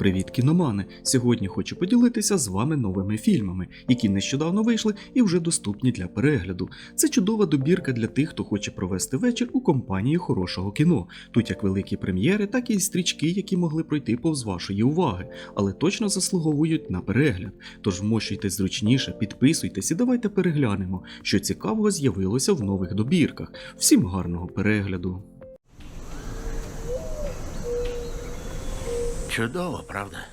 Привіт, кіномани! Сьогодні хочу поділитися з вами новими фільмами, які нещодавно вийшли і вже доступні для перегляду. Це чудова добірка для тих, хто хоче провести вечір у компанії хорошого кіно. Тут як великі прем'єри, так і стрічки, які могли пройти повз вашої уваги, але точно заслуговують на перегляд. Тож вмощуйтесь зручніше, підписуйтесь і давайте переглянемо, що цікавого з'явилося в нових добірках. Всім гарного перегляду! Чудово, правда?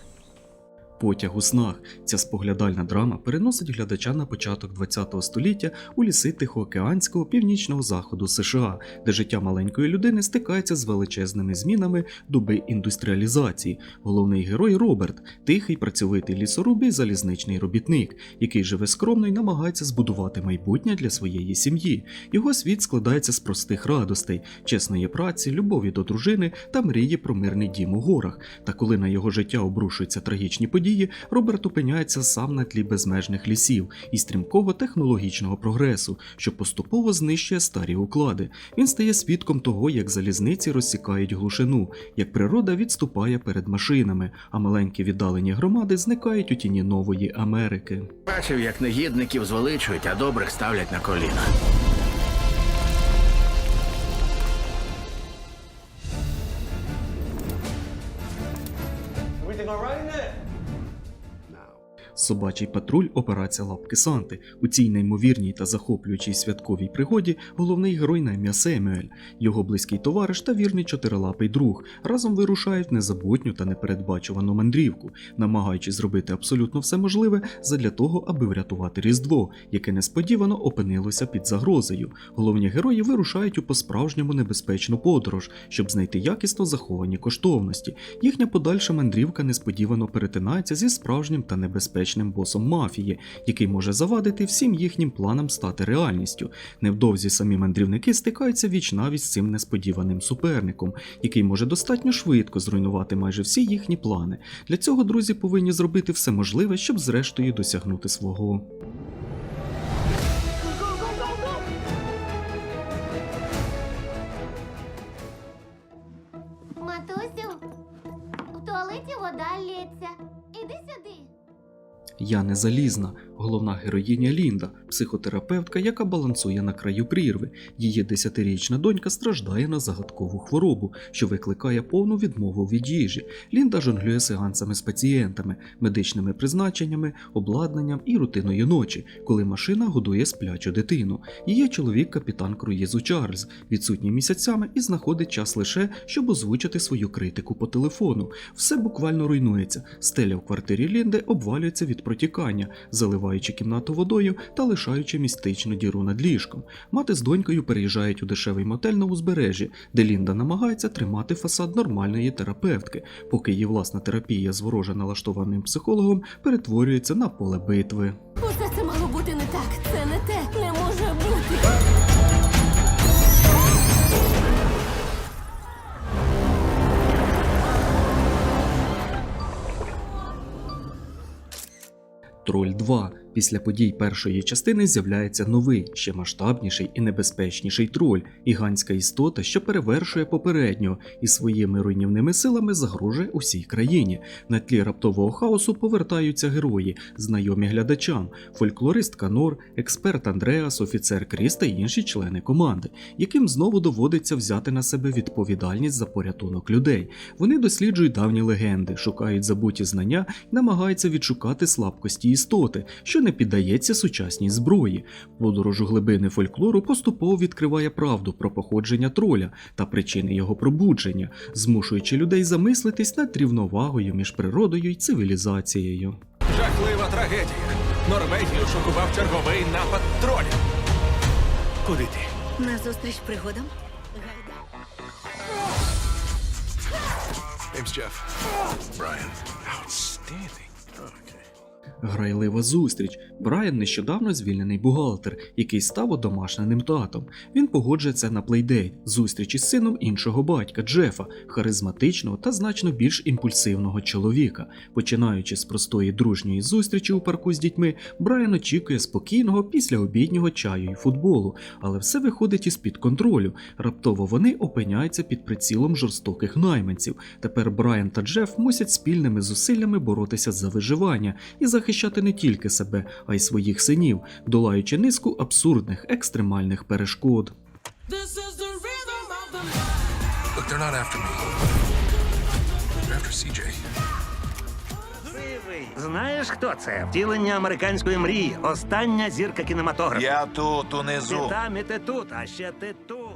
Потяг у снах. Ця споглядальна драма переносить глядача на початок ХХ століття у ліси Тихоокеанського північного заходу США, де життя маленької людини стикається з величезними змінами доби індустріалізації. Головний герой Роберт, тихий працьовитий лісоруб і залізничний робітник, який живе скромно і намагається збудувати майбутнє для своєї сім'ї. Його світ складається з простих радостей, чесної праці, любові до дружини та мрії про мирний дім у горах. Та коли на його життя обрушуються трагічні події, Роберт опиняється сам на тлі безмежних лісів і стрімкого технологічного прогресу, що поступово знищує старі уклади. Він стає свідком того, як залізниці розсікають глушину, як природа відступає перед машинами, а маленькі віддалені громади зникають у тіні нової Америки. Бачив, як негідників звеличують, а добрих ставлять на коліна. Everything all right in there? Собачий патруль операція Лапки Санти. У цій неймовірній та захоплюючій святковій пригоді головний герой на ім'я Семюель, його близький товариш та вірний чотирилапий друг разом вирушають незабутню та непередбачувану мандрівку, намагаючись зробити абсолютно все можливе задля того, аби врятувати Різдво, яке несподівано опинилося під загрозою. Головні герої вирушають у по-справжньому небезпечну подорож, щоб знайти якісно заховані коштовності. Їхня подальша мандрівка несподівано перетинається зі справжнім та небезпечним босом мафії, який може завадити всім їхнім планам стати реальністю. Невдовзі самі мандрівники стикаються віч навіть з цим несподіваним суперником, який може достатньо швидко зруйнувати майже всі їхні плани. Для цього друзі повинні зробити все можливе, щоб зрештою досягнути свого. Матусю, в туалеті вода лється. Іди сюди. Я не залізна, головна героїня Лінда, психотерапевтка, яка балансує на краю прірви. Її десятирічна донька страждає на загадкову хворобу, що викликає повну відмову від їжі. Лінда жонглює сеансами з пацієнтами, медичними призначеннями, обладнанням і рутиною ночі, коли машина годує сплячу дитину. Її чоловік капітан круїзу Чарльз, відсутній місяцями і знаходить час лише, щоб озвучити свою критику по телефону. Все буквально руйнується. Стеля в квартирі Лінди обвалюється від протікання, заливаючи кімнату водою та лишаючи містичну діру над ліжком. Мати з донькою переїжджають у дешевий мотель на узбережжі, де Лінда намагається тримати фасад нормальної терапевтки, поки її власна терапія з вороже налаштованим психологом перетворюється на поле битви. Троль 2. Після подій першої частини з'являється новий, ще масштабніший і небезпечніший троль, гігантська істота, що перевершує попереднього і своїми руйнівними силами загрожує усій країні. На тлі раптового хаосу повертаються герої, знайомі глядачам, фольклорист Канор, експерт Андреас, офіцер Кріс та інші члени команди, яким знову доводиться взяти на себе відповідальність за порятунок людей. Вони досліджують давні легенди, шукають забуті знання намагаються відшукати слабкості істоти, що не піддається сучасній зброї. Подорож у глибини фольклору поступово відкриває правду про походження троля та причини його пробудження, змушуючи людей замислитись над рівновагою між природою і цивілізацією. Жахлива трагедія. Норвегію шокував черговий напад тролів. Куди ти? Назустріч пригодам? Гайда. Brian. Outstanding. Грайлива зустріч. Брайан нещодавно звільнений бухгалтер, який став одомашненим татом. Він погоджується на плейдейт, зустріч із сином іншого батька Джефа, харизматичного та значно більш імпульсивного чоловіка. Починаючи з простої дружньої зустрічі у парку з дітьми, Брайан очікує спокійного післяобіднього чаю і футболу, але все виходить із під контролю. Раптово вони опиняються під прицілом жорстоких найманців. Тепер Брайан та Джеф мусять спільними зусиллями боротися за виживання і захищати не тільки себе, а й своїх синів, долаючи низку абсурдних екстремальних перешкод. Look, they're not after me. They're after CJ. Знаєш, хто це? Втілення американської мрії. Остання зірка кінематографу. Я тут, Ти унизу. там і ти тут, а ще ти тут.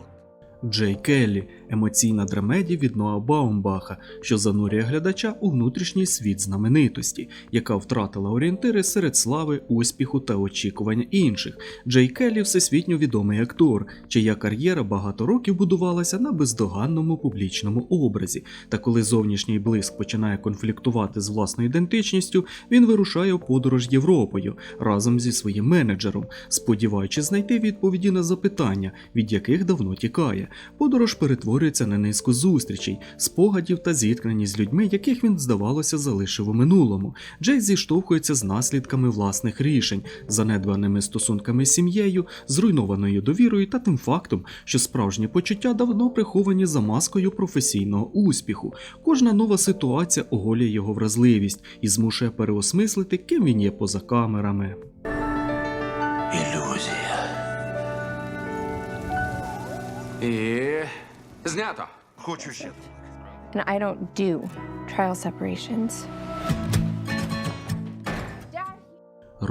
Джей Келлі емоційна драмедія від Ноа Баумбаха, що занурює глядача у внутрішній світ знаменитості, яка втратила орієнтири серед слави, успіху та очікування інших. Джей Келлі всесвітньо відомий актор, чия кар'єра багато років будувалася на бездоганному публічному образі. Та коли зовнішній блиск починає конфліктувати з власною ідентичністю, він вирушає у подорож Європою разом зі своїм менеджером, сподіваючись знайти відповіді на запитання, від яких давно тікає. Подорож перетворюється на низку зустрічей, спогадів та зіткнень з людьми, яких він, здавалося, залишив у минулому. Джей зіштовхується з наслідками власних рішень, занедбаними стосунками з сім'єю, зруйнованою довірою та тим фактом, що справжні почуття давно приховані за маскою професійного успіху. Кожна нова ситуація оголює його вразливість і змушує переосмислити, ким він є поза камерами. І знято. Хочу ще. And I don't do trial separations.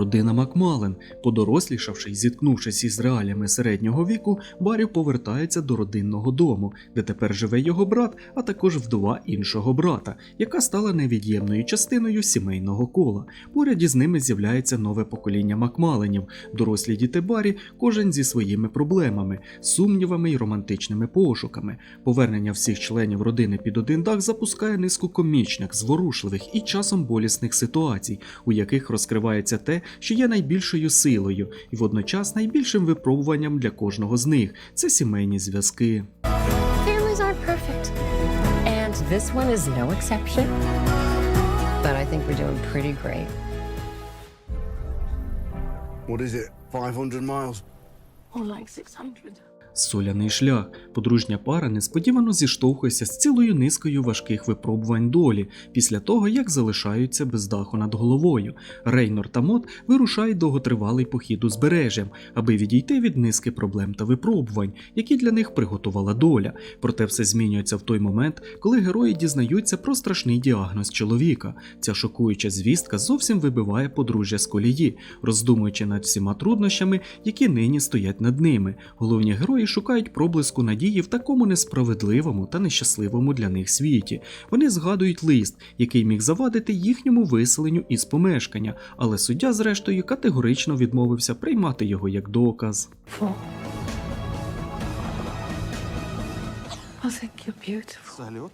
Родина Макмален, подорослішавши й зіткнувшись із реаліями середнього віку, Барі повертається до родинного дому, де тепер живе його брат, а також вдова іншого брата, яка стала невід'ємною частиною сімейного кола. Поряд із ними з'являється нове покоління Макмаленів, дорослі діти Барі, кожен зі своїми проблемами, сумнівами й романтичними пошуками. Повернення всіх членів родини під один дах запускає низку комічних, зворушливих і часом болісних ситуацій, у яких розкривається те, що є найбільшою силою, і водночас найбільшим випробуванням для кожного з них це сімейні зв'язки. This one is no exception. But I think we're doing pretty great. What is it? 500 miles? More like 600. Соляний шлях. Подружня пара несподівано зіштовхується з цілою низкою важких випробувань долі після того, як залишаються без даху над головою. Рейнор та Мот вирушають довготривалий похід узбережжям, аби відійти від низки проблем та випробувань, які для них приготувала доля. Проте все змінюється в той момент, коли герої дізнаються про страшний діагноз чоловіка. Ця шокуюча звістка зовсім вибиває подружжя з колії, роздумуючи над всіма труднощами, які нині стоять над ними. Головні герої шукають проблиску надії в такому несправедливому та нещасливому для них світі. Вони згадують лист, який міг завадити їхньому виселенню із помешкання, але суддя, зрештою, категорично відмовився приймати його як доказ. Салют.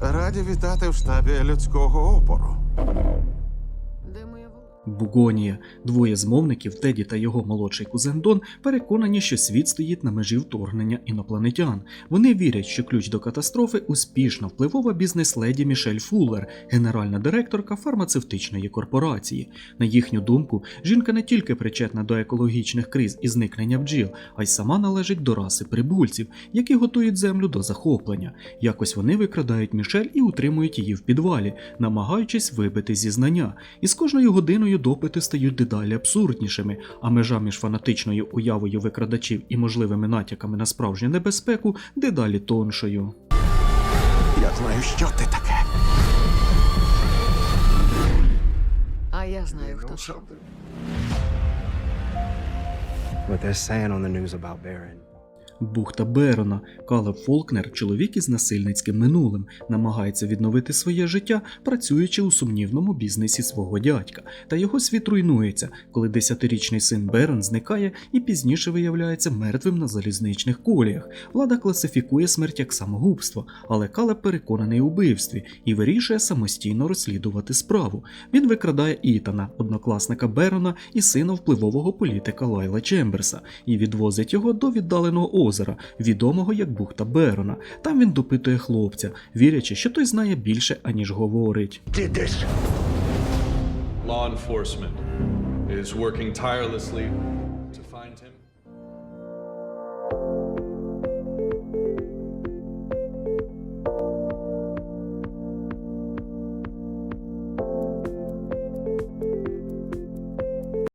Раді вітати в штабі людського опору. Де волосся? Бугонія. Двоє змовників, Теді та його молодший кузен Дон, переконані, що світ стоїть на межі вторгнення інопланетян. Вони вірять, що ключ до катастрофи успішна впливова бізнес-леді Мішель Фуллер, генеральна директорка фармацевтичної корпорації. На їхню думку, жінка не тільки причетна до екологічних криз і зникнення бджіл, а й сама належить до раси прибульців, які готують землю до захоплення. Якось вони викрадають Мішель і утримують її в підвалі, намагаючись вибити зізнання. І з кожною годиною допити стають дедалі абсурднішими, а межа між фанатичною уявою викрадачів і можливими натяками на справжню небезпеку дедалі тоншою. Я знаю, що ти таке. А я знаю, хто це. what they're saying on the news about Baron. Бухта Берона. Калеб Фолкнер, чоловік із насильницьким минулим, намагається відновити своє життя, працюючи у сумнівному бізнесі свого дядька. Та його світ руйнується, коли десятирічний син Берон зникає і пізніше виявляється мертвим на залізничних коліях. Влада класифікує смерть як самогубство, але Калеб переконаний у вбивстві і вирішує самостійно розслідувати справу. Він викрадає Ітана, однокласника Берона і сина впливового політика Лайла Чемберса, і відвозить його до віддаленого озера, відомого як Бухта Берона. Там він допитує хлопця, вірячи, що той знає більше, аніж говорить. Ти десь Law enforcement is working tirelessly